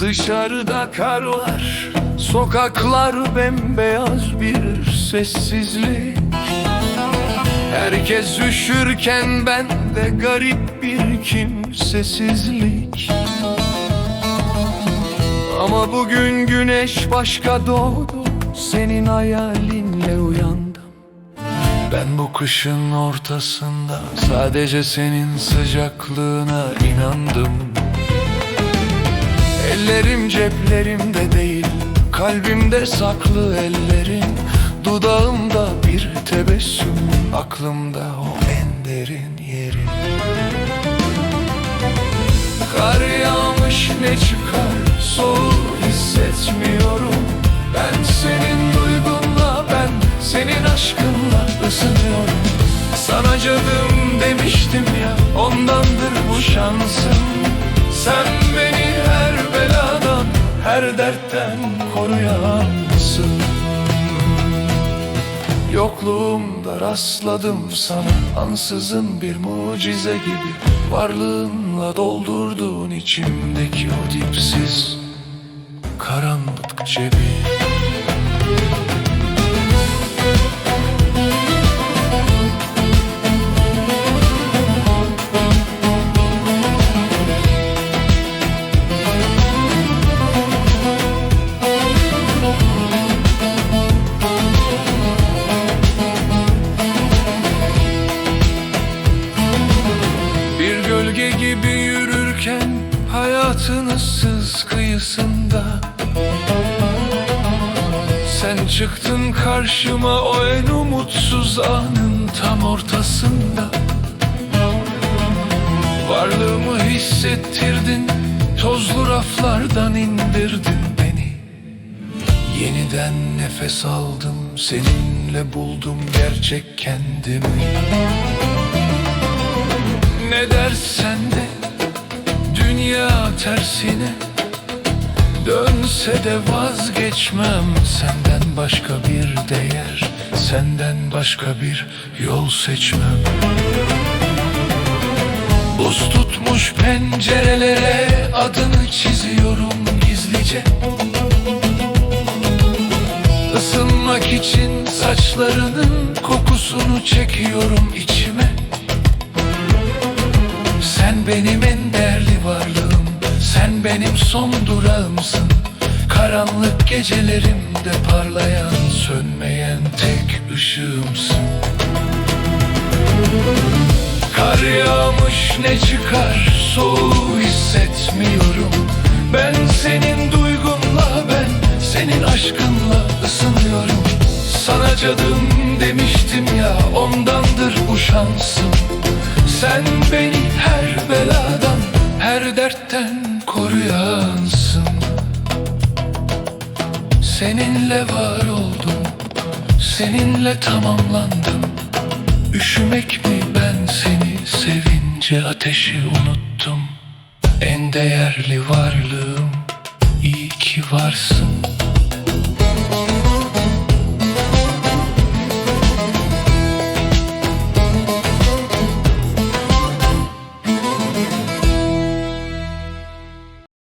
Dışarıda kar var Sokaklar bembeyaz bir sessizlik. Herkes üşürken ben de garip bir kimsesizlik. Ama bugün güneş başka doğdu Senin hayalinle uyandım. Ben bu kışın ortasında Sadece senin sıcaklığına inandım Ellerim ceplerimde değil Kalbimde saklı ellerin. Dudağımda bir tebessüm Aklımda o en derin yerin. Kar yağmış ne çıkar Soğuk hissetmiyorum. Ben senin duygunla Ben senin aşkınla ısınıyorum. Sana canım demiştim ya Ondandır bu şansım. Sen beni Her dertten koruyansın. Yokluğumda rastladım sana. Ansızın bir mucize gibi Varlığınla doldurduğun içimdeki o dipsiz Karanlık cebi gibi yürürken hayatın ıssız kıyısında. Sen çıktın karşıma o en umutsuz anın tam ortasında. Varlığımı hissettirdin Tozlu raflardan indirdin beni. Yeniden nefes aldım Seninle buldum gerçek kendimi. Ne dersen de Dünya tersine Dönse de vazgeçmem Senden başka bir değer Senden başka bir yol seçmem. Buz tutmuş pencerelere Adını çiziyorum gizlice. Isınmak için saçlarının kokusunu çekiyorum içime. Sen benim benim son durağımsın. Karanlık gecelerimde parlayan Sönmeyen tek ışığımsın. Kar yağmış ne çıkar? Soğuğu hissetmiyorum. Ben senin duygunla Ben senin aşkınla ısınıyorum. Sana cadım demiştim ya Ondandır bu şansım Seninle var oldum, seninle tamamlandım. Üşümek mi ben seni sevince ateşi unuttum. En değerli varlığım, iyi ki varsın